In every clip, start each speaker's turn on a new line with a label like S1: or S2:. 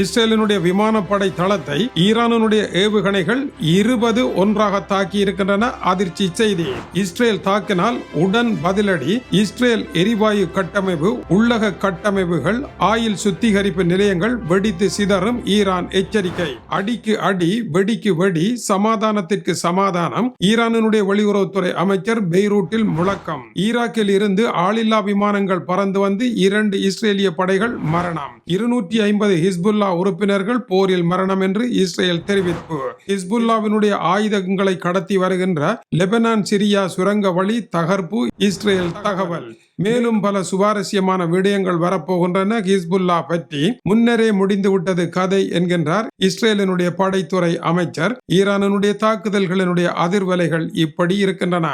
S1: இஸ்ரேலினுடைய விமானப்படை தளத்தை ஈரானுடைய ஏவுகணைகள் இருபது ஒன்றாக தாக்கி இருக்கின்றன. அதிர்ச்சி செய்தி. இஸ்ரேல் தாக்கினால் உடன் பதிலடி இஸ்ரேல் எரிவாயு கட்டமைப்பு உள்ளக கட்டமைப்புகள் ஆயில் சுத்திகரிப்பு நிலையங்கள் வெடித்து சிதறும் ஈரான் எச்சரிக்கை. அடிக்கு அடி வெடிக்கு வெடி சமாதானத்திற்கு சமாதானம் ஈரானினுடைய வெளியுறவுத்துறை அமைச்சர் பெய்ரூட்டில் முழக்கம். ஈராக்கில் இருந்து ஆளில்லா விமானங்கள் பறந்து வந்து இரண்டு இஸ்ரேலிய படைகள் மரணம். இருநூற்றி ஐம்பது ஹிஸ்புல்லா உறுப்பினர்கள் போரில் மரணம் என்று இஸ்ரேல் தெரிவிப்பு. ஹிஸ்புல்லாவினுடைய ஆயுதங்களை கடத்தி வருகின்ற லெபனான் சிரியா சுரங்க வழி தகர்ப்பு இஸ்ரேல் தகவல். மேலும் பல சுவாரஸ்யமான விடயங்கள் வரப்போகின்றன. ஹிஸ்புல்லா பற்றி முன்னரே முடிந்துவிட்டது கதை என்கின்றார் இஸ்ரேலினுடைய படைத்துறை அமைச்சர். ஈரானினுடைய தாக்குதல்களினுடைய அதிர்வலைகள் இப்படி இருக்கின்றன.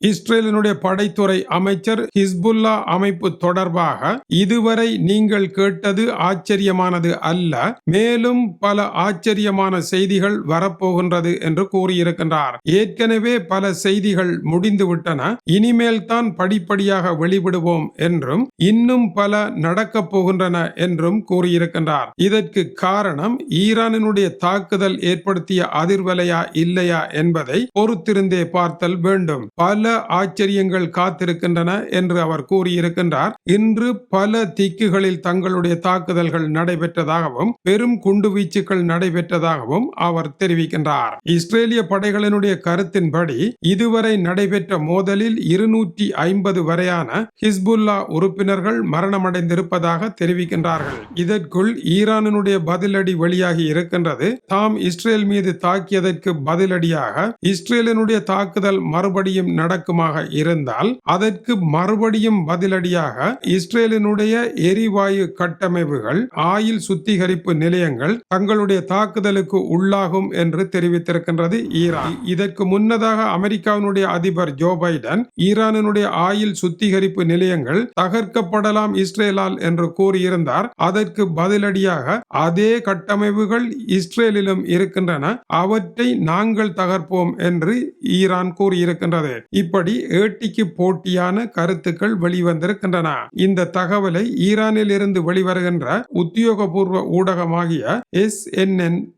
S1: இஸ்ரேலினுடைய படைத்துறை அமைச்சர் ஹிஸ்புல்லா அமைப்பு தொடர்பாக இதுவரை நீங்கள் கேட்டது ஆச்சரியமானது அல்ல. மேலும் பல ஆச்சரியமான செய்திகள் வரப்போகின்றது என்று கூறியிருக்கின்றார். ஏற்கனவே பல செய்திகள் முடிந்துவிட்டன. இனிமேல் தான் படிப்படியாக வெளிவிடுவோம் என்றும் இன்னும் பல நடக்கப் போகின்றன என்றும் கூறியிருக்கின்றார். இதற்கு காரணம் ஈரானினுடைய தாக்குதல் ஏற்படுத்திய அதிர்வலையா இல்லையா என்பதை பொறுத்திருந்தே பார்த்தல் வேண்டும். பல பல ஆச்சரியங்கள் காத்திருக்கின்றன என்று அவர் கூறியிருக்கின்றார். இன்று பல திக்குகளில் தங்களுடைய தாக்குதல்கள் நடைபெற்றதாகவும் பெரும் குண்டுவீச்சுகள் நடைபெற்றதாகவும் அவர் தெரிவிக்கின்றார். இஸ்ரேலிய படைகளினுடைய கருத்தின்படி இதுவரை நடைபெற்ற மோதலில் இருநூற்றி ஐம்பது வரையான ஹிஸ்புல்லா உறுப்பினர்கள் மரணமடைந்திருப்பதாக தெரிவிக்கின்றார்கள். இதற்குள் ஈரானினுடைய பதிலடி வெளியாகி இருக்கின்றது. தாம் இஸ்ரேல் மீது தாக்கியதற்கு பதிலடியாக இஸ்ரேலினுடைய தாக்குதல் மறுபடியும் நட நடக்குமாக இருந்தால் அதற்கு மறுபடியும் பதிலடியாக இஸ்ரேலினுடைய எரிவாயு கட்டமைப்புகள் ஆயில் சுத்திகரிப்பு நிலையங்கள் தங்களுடைய தாக்குதலுக்கு உள்ளாகும் என்று தெரிவித்திருக்கின்றது ஈரான். இதற்கு முன்னதாக அமெரிக்காவினுடைய அதிபர் ஜோ பைடன் ஈரானினுடைய ஆயில் சுத்திகரிப்பு நிலையங்கள் தகர்க்கப்படலாம் இஸ்ரேலால் என்று கூறியிருந்தார். அதற்கு பதிலடியாக அதே கட்டமைப்புகள் இஸ்ரேலிலும் இருக்கின்றன. அவற்றை நாங்கள் தகர்ப்போம் என்று ஈரான் கூறியிருக்கின்றது. இப்படி ஏட்டிக்கு போட்டியான கருத்துக்கள் வெளிவந்திருக்கின்றன. இந்த தகவலை ஈரானில் இருந்து வெளிவருகின்ற உத்தியோகபூர்வ ஊடகமாகிய எஸ்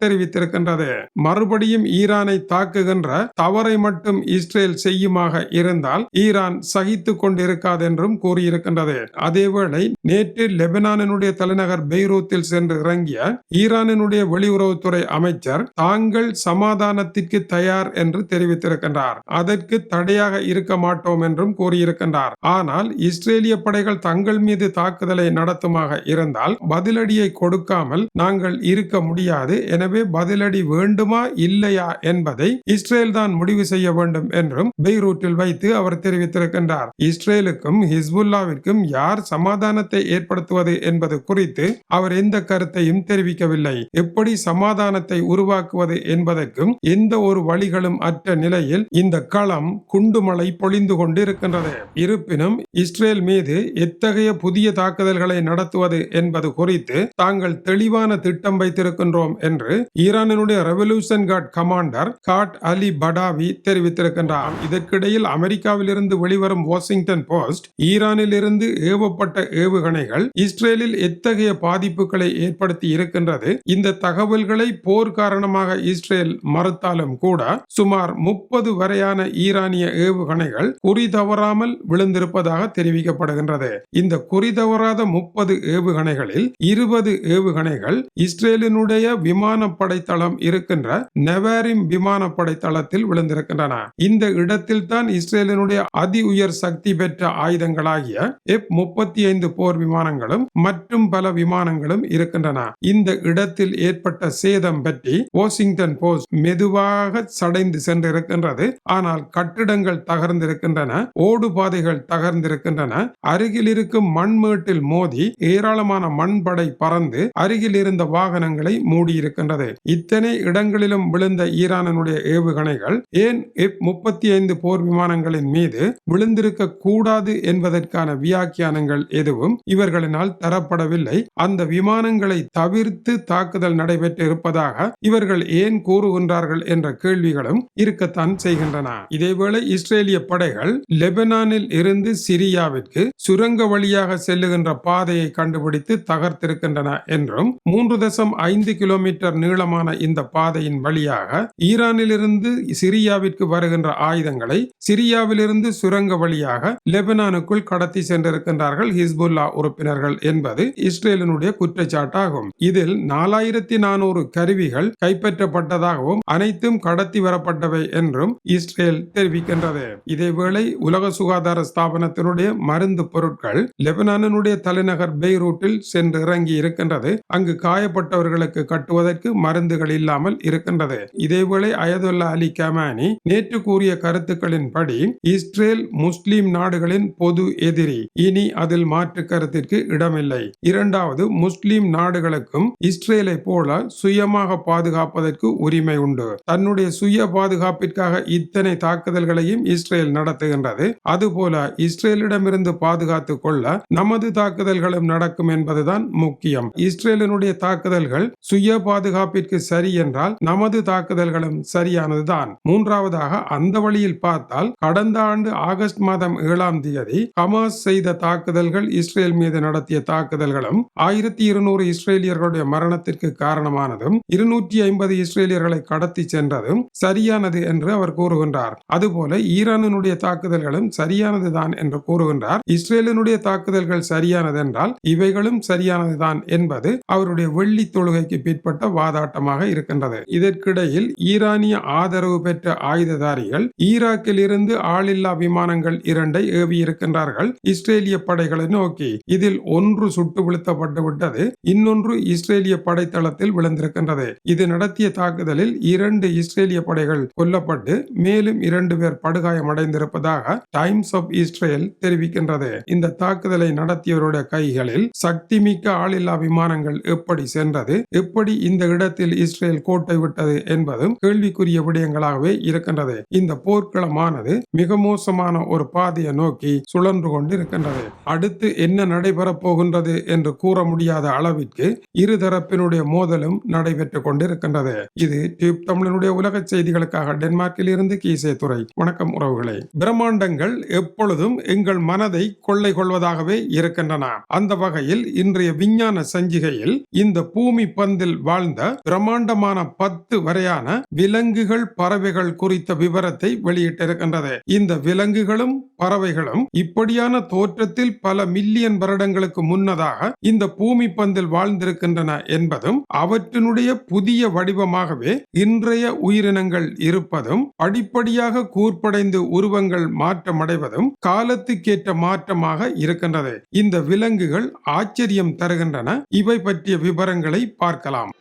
S1: தெரிவித்திருக்கின்றது. மறுபடியும் ஈரானை தாக்குகின்ற தவறை மட்டும் இஸ்ரேல் செய்யுமாக இருந்தால் ஈரான் சகித்துக் கொண்டிருக்காது என்றும் கூறியிருக்கின்றது. அதேவேளை நேற்று லெபனானினுடைய தலைநகர் பெய்ரூத்தில் சென்று இறங்கிய ஈரானினுடைய வெளியுறவுத்துறை அமைச்சர் தாங்கள் சமாதானத்திற்கு தயார் என்று தெரிவித்திருக்கின்றார். அதற்கு தடையாக இருக்க மாட்டோம் என்றும் கூறியிருக்கின்றார். ஆனால் இஸ்ரேலிய படைகள் தங்கள் மீது தாக்குதலை நடத்துமாக இருந்தால் பதிலடியை கொடுக்காமல் நாங்கள் இருக்க முடியாது. எனவே பதிலடி வேண்டுமா இல்லையா என்பதை இஸ்ரேல் தான் முடிவு செய்ய வேண்டும் என்றும் பெய்ரூட்டில் வைத்து அவர் தெரிவித்திருக்கின்றார். இஸ்ரேலுக்கும் ஹிஸ்புல்லாவிற்கும் யார் சமாதானத்தை ஏற்படுத்துவது என்பது குறித்து அவர் எந்த கருத்தையும் தெரிவிக்கவில்லை. எப்படி சமாதானத்தை உருவாக்குவது என்பதற்கும் எந்த ஒரு வழிகளும் அற்ற நிலையில் இந்த களம் குண்டுமலை பொழிந்து கொண்டிருக்கின்றது. இருப்பினும் இஸ்ரேல் மீது எத்தகைய புதிய தாக்குதல்களை நடத்துவது என்பது குறித்து தாங்கள் தெளிவான திட்டம் வைத்திருக்கின்றோம் என்று ஈரானினுடைய ரெவல்யூஷன் கார்ட் கமாண்டர் காட் அலி படாவி தெரிவித்திருக்கின்றார். இதற்கிடையில் அமெரிக்காவில் இருந்து வெளிவரும் வாஷிங்டன் போஸ்ட் ஈரானில் இருந்து ஏவப்பட்ட ஏவுகணைகள் இஸ்ரேலில் எத்தகைய பாதிப்புகளை ஏற்படுத்தி இருக்கின்றது. இந்த தகவல்களை போர் காரணமாக இஸ்ரேல் மறுத்தாலும் கூட சுமார் முப்பது வரையான ஈரானிய ஏவு ஏவுகணைகள் குறி தவறாமல் விழுந்திருப்பதாக தெரிவிக்கப்படுகின்றது. இந்த குறி தவறாத முப்பது ஏவுகணைகளில் இருபது ஏவுகணைகள் இஸ்ரேலினுடைய விமானப்படை தளம் இருக்கின்ற நெவாரிம் விமானப்படை தளத்தில் விழுந்திருக்கின்றன. இந்த இடத்தில் தான் இஸ்ரேலினுடைய அதி உயர் சக்தி பெற்ற ஆயுதங்களாகிய எப் முப்பத்தி ஐந்து போர் விமானங்களும் மற்றும் பல விமானங்களும் இருக்கின்றன. இந்த இடத்தில் ஏற்பட்ட சேதம் பற்றி வாஷிங்டன் போஸ்ட் மெதுவாக சடைந்து சென்றிருக்கின்றது. ஆனால் கட்டிடங்கள் தகர்ந்திருக்கின்றன ஓடு பாதைகள் தகர்ந்திருக்கின்றன. அருகில் இருக்கும் மண்மேட்டில் மோதி ஏராளமான மண்படை பறந்து அருகில் இருந்த வாகனங்களை மூடியிருக்கின்றது. இத்தனை இடங்களிலும் விழுந்த ஈரானினுடைய ஏவுகணைகள் ஏன் எப் முப்பத்தி ஐந்து போர் விமானங்களின் மீது விழுந்திருக்க கூடாது என்பதற்கான வியாக்கியானங்கள் எதுவும் இவர்களினால் தரப்படவில்லை. அந்த விமானங்களை தவிர்த்து தாக்குதல் நடைபெற்று இருப்பதாக இவர்கள் ஏன் கூறுகின்றார்கள் என்ற கேள்விகளும் இருக்கத்தான் செய்கின்றன. இதேவேளை இஸ்ரேல் இஸ்ரேலிய படைகள் லெபனானில் இருந்து சிரியாவிற்கு சுரங்க வழியாக செல்லுகின்ற பாதையை கண்டுபிடித்து தகர்த்திருக்கின்றன என்றும் மூன்று தசம் ஐந்து கிலோமீட்டர் நீளமான இந்த பாதையின் வழியாக ஈரானிலிருந்து சிரியாவிற்கு வருகின்ற ஆயுதங்களை சிரியாவிலிருந்து சுரங்க வழியாக லெபனானுக்குள் கடத்தி சென்றிருக்கின்றார்கள் ஹிஸ்புல்லா உறுப்பினர்கள் என்பது இஸ்ரேலினுடைய குற்றச்சாட்டாகும். இதில் நாலாயிரத்தி நானூறு கருவிகள் கைப்பற்றப்பட்டதாகவும் அனைத்தும் கடத்தி வரப்பட்டவை என்றும் இஸ்ரேல் தெரிவிக்கின்றது. இதேவேளை உலக சுகாதார ஸ்தாபனத்தினுடைய மருந்து பொருட்கள் லெபனானனுடைய தலைநகர் பெய்ரூட்டில் சென்று இறங்கி இருக்கின்றது. அங்கு காயப்பட்டவர்களுக்கு கட்டுவதற்கு மருந்துகள் இல்லாமல் இருக்கின்றது. இதேவேளை அயதுல்லா அலி கமானி நேற்று கூறிய கருத்துக்களின்படி இஸ்ரேல் முஸ்லிம் நாடுகளின் பொது எதிரி. இனி அதில் மாற்று கருத்திற்கு இடமில்லை. இரண்டாவது முஸ்லிம் நாடுகளுக்கும் இஸ்ரேலை போல சுயமாக பாதுகாப்பதற்கு உரிமை உண்டு. தன்னுடைய சுய பாதுகாப்பிற்காக இத்தனை தாக்குதல்களையும் இஸ்ரேல் நடத்துகின்றது. அதுபோல இஸ்ரேலிடமிருந்து பாதுகாத்துக் கொள்ள நமது தாக்குதல்களும் நடக்கும் என்பதுதான் முக்கியம். இஸ்ரேலினுடைய தாக்குதல்கள் சுய பாதுகாப்பிற்கு சரி என்றால் நமது தாக்குதல்களும் சரியானதுதான். மூன்றாவதாக அந்த வழியில் பார்த்தால் கடந்த ஆண்டு ஆகஸ்ட் மாதம் ஏழாம் தேதி ஹமாஸ் செய்த தாக்குதல்கள் இஸ்ரேல் மீது நடத்திய தாக்குதல்களும் ஆயிரத்தி இருநூறு இஸ்ரேலியர்களுடைய மரணத்திற்கு காரணமானதும் இருநூற்றி ஐம்பது இஸ்ரேலியர்களை கடத்தி சென்றதும் சரியானது என்று அவர் கூறுகின்றார். அதுபோல ஈரானினுடைய தாக்குதல்களும் சரியானது தான் என்று கூறுகின்றார். இஸ்ரேலினுடைய தாக்குதல்கள் சரியானது என்றால் இவைகளும் சரியானதுதான் என்பது அவருடைய வெள்ளி தொழுகைக்கு பிற்பட்ட வாதாட்டமாக இருக்கின்றது. இதற்கிடையில் ஈரானிய ஆதரவு பெற்ற ஆயுததாரிகள் ஈராக்கில் இருந்து ஆளில்லா விமானங்கள் இரண்டை ஏவியிருக்கின்றார்கள். இஸ்ரேலிய படைகளை நோக்கி இதில் ஒன்று சுட்டு வீழ்த்தப்பட்டு விட்டது. இன்னொன்று இஸ்ரேலிய படைத்தளத்தில் விழுந்திருக்கின்றது. இது நடத்திய தாக்குதலில் இரண்டு இஸ்ரேலிய படைகள் கொல்லப்பட்டு மேலும் இரண்டு பேர் படுகாயமடைந்திருப்பதாக டைம்ஸ் ஆஃப் இஸ்ரேல் தெரிவிக்கின்றது. இந்த தாக்குதலை நடத்தியவருடைய கைகளில் சக்தி மிக்க ஆளில்லா விமானங்கள் எப்படி சென்றது எப்படி இந்த இடத்தில் இஸ்ரேல் கோட்டை விட்டது என்பதும் கேள்விக்குரிய விடயங்களாகவே இருக்கின்றது. இந்த போர்க்களமானது மிக மோசமான ஒரு பாதையை நோக்கி சுழன்று கொண்டு இருக்கின்றது அடுத்து என்ன நடைபெறப் போகின்றது என்று கூற முடியாத அளவிற்கு இருதரப்பினுடைய மோதலும் நடைபெற்றுக் கொண்டிருக்கின்றது. இது டியூப் தமிழனுடைய உலக செய்திகளுக்காக டென்மார்க்கில் இருந்து கீசே துறை வணக்கம். உறவுகளே. பிரம்மாண்டங்கள் எப்பொழுதும் எங்கள் மனதை கொள்ளை கொள்வதாகவே இருக்கின்றன. அந்த வகையில் இன்றைய விஞ்ஞான சஞ்சிகையில் இந்த பூமி பந்தில் வாழ்ந்த பிரம்மாண்டமான பத்து வரையான விலங்குகள் பறவைகள் குறித்த விவரத்தை வெளியிட்டிருக்கின்றது. இந்த விலங்குகளும் பறவைகளும் இப்படியான தோற்றத்தில் பல மில்லியன் வருடங்களுக்கு முன்னதாக இந்த பூமி பந்தில் வாழ்ந்திருக்கின்றன என்பதும் அவற்றினுடைய புதிய வடிவமாகவே இன்றைய உயிரினங்கள் இருப்பதும் படிப்படியாக கூர்ப்படைந்து உருவங்கள் மாற்றமடைவதும் காலத்துக்கேற்ற மாற்றமாக இருக்கின்றது. இந்த விலங்குகள் ஆச்சரியம் தருகின்றன. இவை பற்றிய விவரங்களை பார்க்கலாம்.